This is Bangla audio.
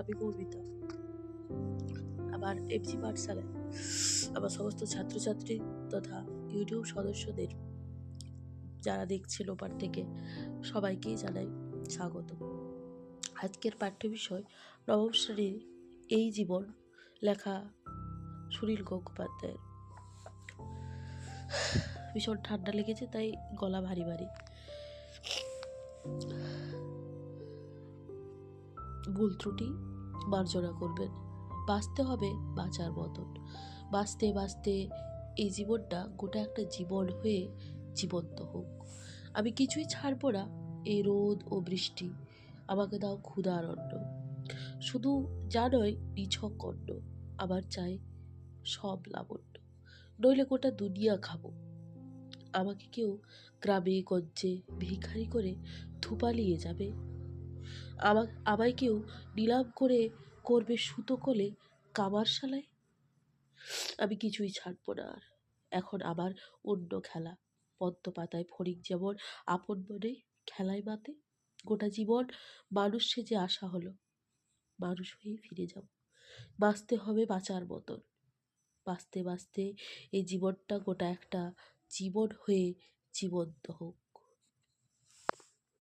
আমি গর্বিত আমার এমজি পাঠশালায় আমার সমস্ত ছাত্রছাত্রী তথা ইউটিউব সদস্যদের যারা দেখছেন ওপার থেকে, সবাইকেই জানাই স্বাগত। আজকের পাঠ্য বিষয় নবম শ্রেণির এই জীবন লেখা সুনীল গঙ্গোপাধ্যায়ের। ভীষণ ঠান্ডা লেগেছে, তাই গলা ভারী ভারী। ভুল ত্রুটি মার্জনা করবেন। বাঁচতে হবে বাঁচার মতন। বাঁচতে বাঁচতে এই জীবনটা গোটা একটা জীবন হয়ে জীবন্ত হোক। আমি কিছুই ছাড়বো না এই রোদ ও বৃষ্টি। আমাকে দাও ক্ষুধার অন্ন। শুধু জানই নিছক অন্ন। আমার চাই সব লাবণ্য নইলে গোটা দুনিয়া খাব। আমাকে কেউ গ্রামে গঞ্জে ভিখারি করে ধুপালিয়ে যাবে। আমা, আমায় কেউ নিলাম করে করবে সুতো কোলে কামারশালায়? আমি কিছুই ছাড়বো না আর। এখন আবার অন্য খেলা। পদ্ম পাতায় ফড়িং যেমন আপন মনে খেলায় মাতে, গোটা জীবন মানুষ সেজে আশা হলো। মানুষ হয়েই ফিরে যাব। বাঁচতে হবে বাঁচার মতন। বাঁচতে বাঁচতে এই জীবনটা গোটা একটা জীবন হয়ে জীবন্ত হোক।